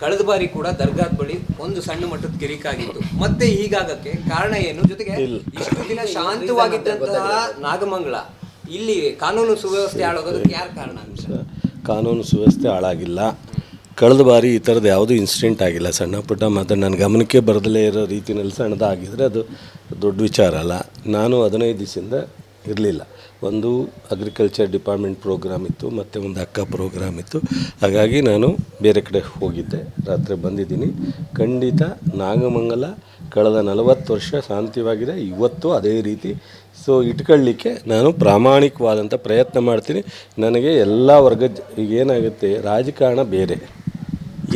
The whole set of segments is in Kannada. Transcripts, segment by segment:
ಕಳೆದ ಬಾರಿ ಕೂಡ ದರ್ಗಾದ ಬಳಿ ಒಂದು ಸಣ್ಣ ಮಟ್ಟದ ಕಿರಿಕಾಗಿತ್ತು ಮತ್ತೆ ಹೀಗಾಗಕ್ಕೆ ಕಾರಣ ಏನು? ಜೊತೆಗೆ ಇಷ್ಟು ದಿನ ಶಾಂತವಾಗಿದ್ದಂತಹ ನಾಗಮಂಗಲ ಇಲ್ಲಿ ಕಾನೂನು ಸುವ್ಯವಸ್ಥೆ ಹಾಳಾಗೋದಕ್ಕೆ ಯಾರು ಕಾರಣ ಅಂತ? ಕಾನೂನು ಸುವ್ಯವಸ್ಥೆ ಹಾಳಾಗಿಲ್ಲ. ಕಳೆದ ಬಾರಿ ಈ ಥರದ್ದು ಯಾವುದೂ ಇನ್ಸಿಡೆಂಟ್ ಆಗಿಲ್ಲ. ಸಣ್ಣ ಪುಟ್ಟ ಮತ್ತು ನನ್ನ ಗಮನಕ್ಕೆ ಬರದಲೇ ಇರೋ ರೀತಿಯಲ್ಲಿ ಸಣ್ಣದಾಗಿದ್ದರೆ ಅದು ದೊಡ್ಡ ವಿಚಾರ ಅಲ್ಲ. ನಾನು ಹದಿನೈದು ದಿವಸದಿಂದ ಇರಲಿಲ್ಲ. ಒಂದು ಅಗ್ರಿಕಲ್ಚರ್ ಡಿಪಾರ್ಟ್ಮೆಂಟ್ ಪ್ರೋಗ್ರಾಮ್ ಇತ್ತು, ಮತ್ತು ಒಂದು ಅಕ್ಕ ಪ್ರೋಗ್ರಾಮ್ ಇತ್ತು. ಹಾಗಾಗಿ ನಾನು ಬೇರೆ ಕಡೆ ಹೋಗಿದ್ದೆ. ರಾತ್ರಿ ಬಂದಿದ್ದೀನಿ. ಖಂಡಿತ ನಾಗಮಂಗಲ ಕಳೆದ ನಲವತ್ತು ವರ್ಷ ಶಾಂತಿವಾಗಿದೆ. ಇವತ್ತು ಅದೇ ರೀತಿ. ಸೊ ಇಟ್ಕೊಳ್ಳಿಕ್ಕೆ ನಾನು ಪ್ರಾಮಾಣಿಕವಾದಂಥ ಪ್ರಯತ್ನ ಮಾಡ್ತೀನಿ. ನನಗೆ ಎಲ್ಲ ವರ್ಗದ ಈಗ ಏನಾಗುತ್ತೆ, ರಾಜಕಾರಣ ಬೇರೆ.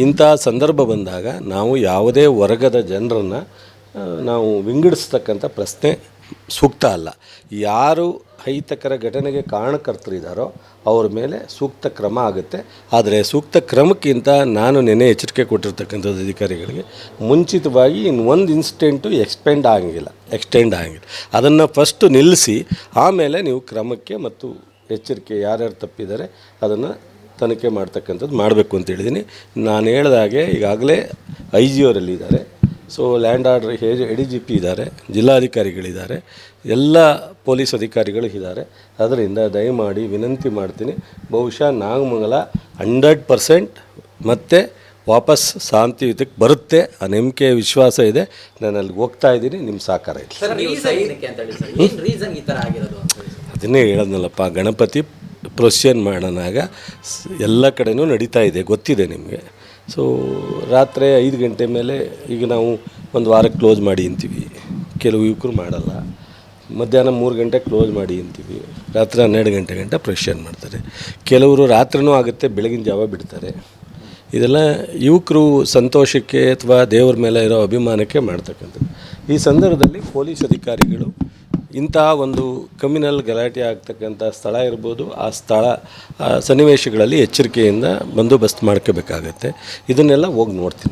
ಇಂಥ ಸಂದರ್ಭ ಬಂದಾಗ ನಾವು ಯಾವುದೇ ವರ್ಗದ ಜನರನ್ನು ನಾವು ವಿಂಗಡಿಸ್ತಕ್ಕಂಥ ಪ್ರಶ್ನೆ ಸೂಕ್ತ ಅಲ್ಲ. ಯಾರು ಅಹಿತಕರ ಘಟನೆಗೆ ಕಾರಣಕರ್ತರಿದ್ದಾರೋ ಅವ್ರ ಮೇಲೆ ಸೂಕ್ತ ಕ್ರಮ ಆಗುತ್ತೆ. ಆದರೆ ಸೂಕ್ತ ಕ್ರಮಕ್ಕಿಂತ ನಾನು ನೆನೆ ಎಚ್ಚರಿಕೆ ಕೊಟ್ಟಿರ್ತಕ್ಕಂಥದ್ದು ಅಧಿಕಾರಿಗಳಿಗೆ, ಮುಂಚಿತವಾಗಿ ಇನ್ನು ಒಂದು ಇನ್ಸಿಡೆಂಟು ಎಕ್ಸ್ಪೆಂಡ್ ಆಗಂಗಿಲ್ಲ ಎಕ್ಸ್ಟೆಂಡ್ ಆಗಂಗಿಲ್ಲ ಅದನ್ನು ಫಸ್ಟು ನಿಲ್ಲಿಸಿ, ಆಮೇಲೆ ನೀವು ಕ್ರಮಕ್ಕೆ ಮತ್ತು ಎಚ್ಚರಿಕೆ ಯಾರ್ಯಾರು ತಪ್ಪಿದ್ದಾರೆ ಅದನ್ನು ತನಿಖೆ ಮಾಡ್ತಕ್ಕಂಥದ್ದು ಮಾಡಬೇಕು ಅಂತ ಹೇಳಿದ್ದೀನಿ. ನಾನು ಹೇಳಿದಾಗೆ ಈಗಾಗಲೇ ಐ ಜಿ ಅವರಲ್ಲಿದ್ದಾರೆ ಸೊ ಲ್ಯಾಂಡ್ ಆರ್ಡರ್ ಹೇ ಎ ಡಿ ಜಿ ಪಿ ಇದ್ದಾರೆ ಜಿಲ್ಲಾಧಿಕಾರಿಗಳಿದ್ದಾರೆ ಎಲ್ಲ ಪೊಲೀಸ್ ಅಧಿಕಾರಿಗಳು ಇದ್ದಾರೆ. ಅದರಿಂದ ದಯಮಾಡಿ ವಿನಂತಿ ಮಾಡ್ತೀನಿ ಬಹುಶಃ ನಾಗಮಂಗಲ ಹಂಡ್ರೆಡ್ ಪರ್ಸೆಂಟ್ ಮತ್ತೆ ವಾಪಸ್ ಶಾಂತಿಯುತಕ್ಕೆ ಬರುತ್ತೆ ಆ ನಂಬಿಕೆ ವಿಶ್ವಾಸ ಇದೆ. ನಾನು ಅಲ್ಲಿಗೆ ಹೋಗ್ತಾ ಇದ್ದೀನಿ ನಿಮ್ಮ ಸಹಕಾರ ಇದೆ. ಸರ್ ರೀಸನ್ ಅಂತ ಹೇಳಿ ಸರ್ ರೀಸನ್ ಈ ಥರ ಆಗಿರೋದು ಅಂತ ಹೇಳಿ ಅದನ್ನೇ ಹೇಳೋದ್ನಲ್ಲಪ್ಪ ಗಣಪತಿ ಪ್ರೊಸೆಷನ್ ಮಾಡೋಣಾಗ ಸ್- ಎಲ್ಲ ಕಡೆಯೂ ನಡೀತಾ ಇದೆ ಗೊತ್ತಿದೆ ನಿಮಗೆ. ಸೊ ರಾತ್ರಿ ಐದು ಗಂಟೆ ಮೇಲೆ ಈಗ ನಾವು ಒಂದು ವಾರಕ್ಕೆ ಕ್ಲೋಸ್ ಮಾಡಿ ಅಂತೀವಿ. ಕೆಲವು ಯುವಕರು ಮಾಡಲ್ಲ. ಮಧ್ಯಾಹ್ನ ಮೂರು ಗಂಟೆ ಕ್ಲೋಸ್ ಮಾಡಿ ಅಂತೀವಿ. ರಾತ್ರಿ ಹನ್ನೆರಡು ಗಂಟೆ ಗಂಟೆ ಪ್ರೊಸೆಷನ್ ಮಾಡ್ತಾರೆ. ಕೆಲವರು ರಾತ್ರಿನೂ ಆಗುತ್ತೆ, ಬೆಳಗಿನ ಜಾವ ಬಿಡ್ತಾರೆ. ಇದೆಲ್ಲ ಯುವಕರು ಸಂತೋಷಕ್ಕೆ ಅಥವಾ ದೇವ್ರ ಮೇಲೆ ಇರೋ ಅಭಿಮಾನಕ್ಕೆ ಮಾಡ್ತಕ್ಕಂಥದ್ದು. ಈ ಸಂದರ್ಭದಲ್ಲಿ ಪೊಲೀಸ್ ಅಧಿಕಾರಿಗಳು ಇಂತಹ ಒಂದು ಕಮ್ಯುನಲ್ ಗಲಾಟೆ ಆಗ್ತಕ್ಕಂಥ ಸ್ಥಳ ಇರ್ಬೋದು, ಆ ಸ್ಥಳ ಸನ್ನಿವೇಶಗಳಲ್ಲಿ ಎಚ್ಚರಿಕೆಯಿಂದ ಬಂದೋಬಸ್ತ್ ಮಾಡ್ಕೋಬೇಕಾಗತ್ತೆ. ಇದನ್ನೆಲ್ಲ ಹೋಗಿ ನೋಡ್ತೀನಿ.